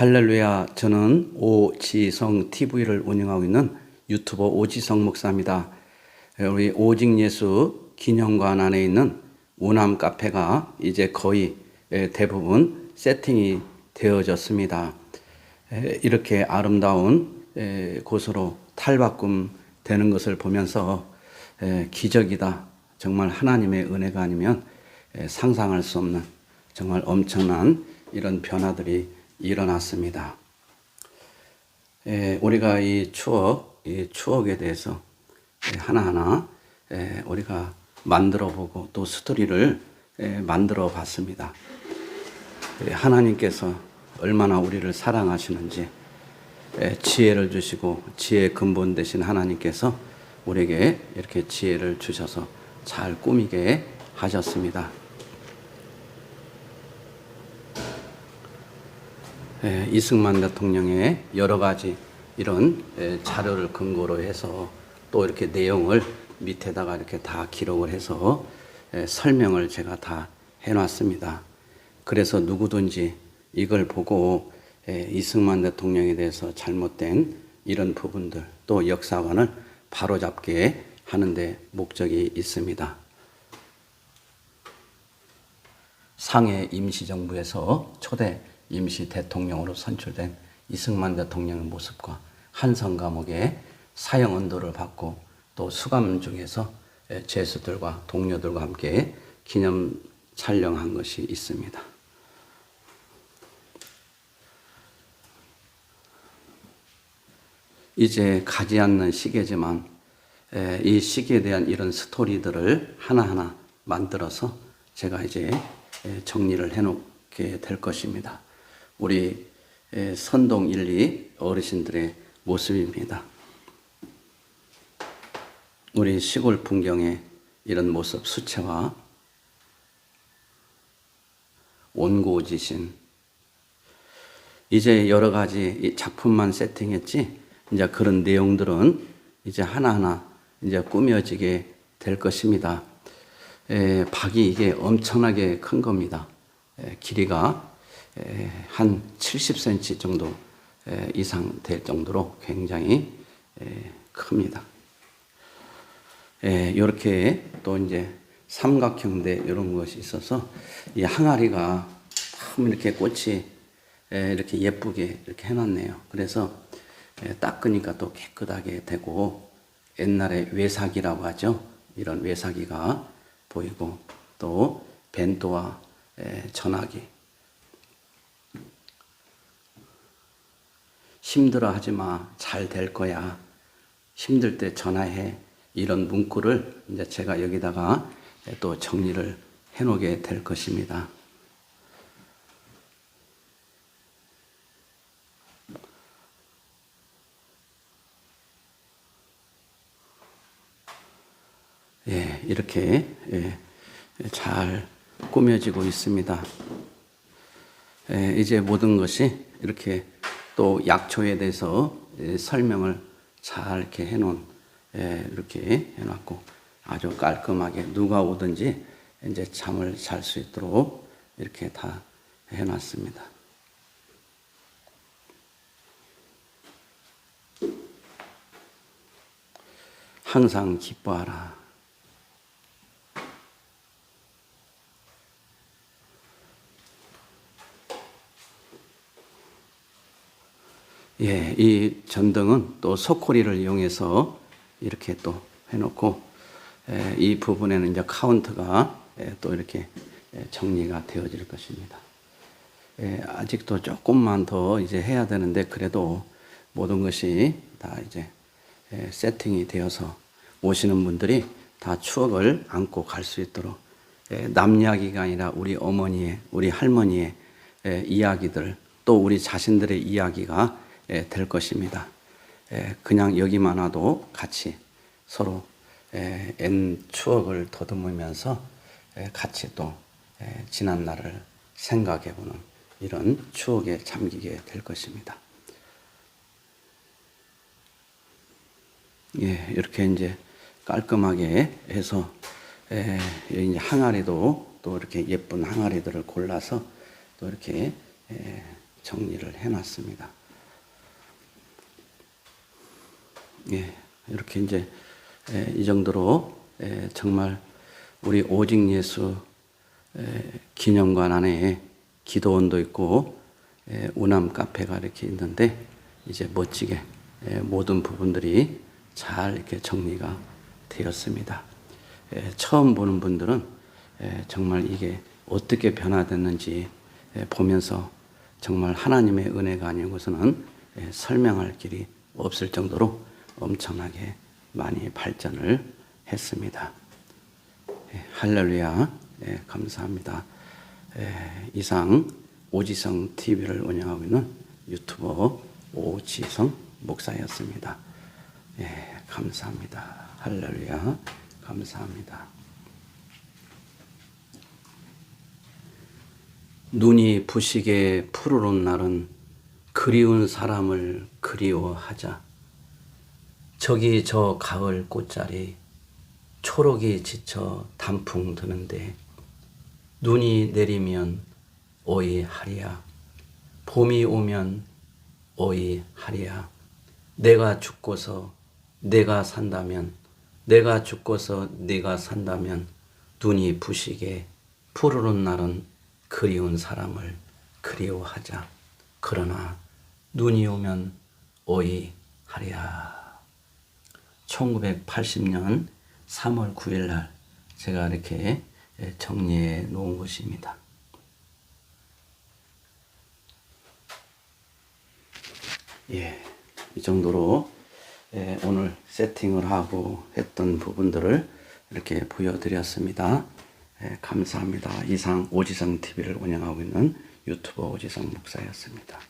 할렐루야. 저는 오지성 TV를 운영하고 있는 유튜버 오지성 목사입니다. 우리 오직 예수 기념관 안에 있는 우남 카페가 이제 거의 대부분 세팅이 되어졌습니다. 이렇게 아름다운 곳으로 탈바꿈 되는 것을 보면서 기적이다. 정말 하나님의 은혜가 아니면 상상할 수 없는 정말 엄청난 이런 변화들이 일어났습니다. 우리가 이 추억, 이 추억에 대해서 하나하나 우리가 만들어 보고 또 스토리를 만들어 봤습니다. 하나님께서 얼마나 우리를 사랑하시는지 지혜를 주시고 지혜의 근본 되신 하나님께서 우리에게 이렇게 지혜를 주셔서 잘 꾸미게 하셨습니다. 이승만 대통령의 여러 가지 이런 자료를 근거로 해서 또 이렇게 내용을 밑에다가 이렇게 다 기록을 해서 설명을 제가 다 해놨습니다. 그래서 누구든지 이걸 보고 이승만 대통령에 대해서 잘못된 이런 부분들 또 역사관을 바로잡게 하는데 목적이 있습니다. 상해 임시정부에서 초대 임시 대통령으로 선출된 이승만 대통령의 모습과 한성 감옥의 사형 언도를 받고 또 수감 중에서 죄수들과 동료들과 함께 기념 촬영한 것이 있습니다. 이제 가지 않는 시계지만 이 시기에 대한 이런 스토리들을 하나하나 만들어서 제가 이제 정리를 해놓게 될 것입니다. 우리 선동 1, 2 어르신들의 모습입니다. 우리 시골 풍경의 이런 모습 수채화 온고지신 이제 여러 가지 작품만 세팅했지 이제 그런 내용들은 이제 하나하나 이제 꾸며지게 될 것입니다. 에, 박이 이게 엄청나게 큰 겁니다. 에, 길이가 에, 한 70cm 정도 에, 이상 될 정도로 굉장히 에, 큽니다. 이렇게 또 이제 삼각형대 이런 것이 있어서 이 항아리가 참 이렇게 꽃이 에, 이렇게 예쁘게 이렇게 해놨네요. 그래서 에, 닦으니까 또 깨끗하게 되고 옛날에 외사기라고 하죠. 이런 외사기가 보이고 또 벤또와 에, 전화기 힘들어 하지 마. 잘 될 거야. 힘들 때 전화해. 이런 문구를 이제 제가 여기다가 또 정리를 해 놓게 될 것입니다. 예, 이렇게 예, 잘 꾸며지고 있습니다. 예, 이제 모든 것이 이렇게 또 약초에 대해서 예, 설명을 잘 이렇게 해놓은 예, 이렇게 해놨고 아주 깔끔하게 누가 오든지 이제 잠을 잘 수 있도록 이렇게 다 해놨습니다. 항상 기뻐하라. 예, 이 전등은 또 소코리를 이용해서 이렇게 또 해놓고 예, 이 부분에는 이제 카운트가 예, 또 이렇게 예, 정리가 되어질 것입니다. 예, 아직도 조금만 더 이제 해야 되는데 그래도 모든 것이 다 이제 예, 세팅이 되어서 오시는 분들이 다 추억을 안고 갈 수 있도록 예, 남 이야기가 아니라 우리 어머니의 우리 할머니의 예, 이야기들 또 우리 자신들의 이야기가 예, 될 것입니다. 예, 그냥 여기만 와도 같이 서로 예, 옛 추억을 더듬으면서 같이 또 지난 날을 생각해보는 이런 추억에 잠기게 될 것입니다. 예, 이렇게 이제 깔끔하게 해서 이제 항아리도 또 이렇게 예쁜 항아리들을 골라서 또 이렇게 정리를 해놨습니다. 예, 이렇게 이제 에, 이 정도로 에, 정말 우리 오직 예수 에, 기념관 안에 기도원도 있고 에, 우남 카페가 이렇게 있는데 이제 멋지게 에, 모든 부분들이 잘 이렇게 정리가 되었습니다. 에, 처음 보는 분들은 에, 정말 이게 어떻게 변화됐는지 에, 보면서 정말 하나님의 은혜가 아니고서는 에, 설명할 길이 없을 정도로 엄청나게 많이 발전을 했습니다. 예, 할렐루야. 예, 감사합니다. 예, 이상 오지성 TV를 운영하고 있는 유튜버 오지성 목사였습니다. 예, 감사합니다. 할렐루야. 감사합니다. 눈이 부시게 푸르른 날은 그리운 사람을 그리워하자. 저기 저 가을 꽃자리 초록이 지쳐 단풍 드는데 눈이 내리면 오이 하리야. 봄이 오면 오이 하리야. 내가 죽고서 내가 산다면 내가 죽고서 내가 산다면 눈이 부시게 푸르른 날은 그리운 사람을 그리워하자. 그러나 눈이 오면 오이 하리야 1980년 3월 9일 날 제가 이렇게 정리해 놓은 것입니다. 예, 이 정도로 예, 오늘 세팅을 하고 했던 부분들을 이렇게 보여드렸습니다. 예, 감사합니다. 이상 오지성 TV를 운영하고 있는 유튜버 오지성 목사였습니다.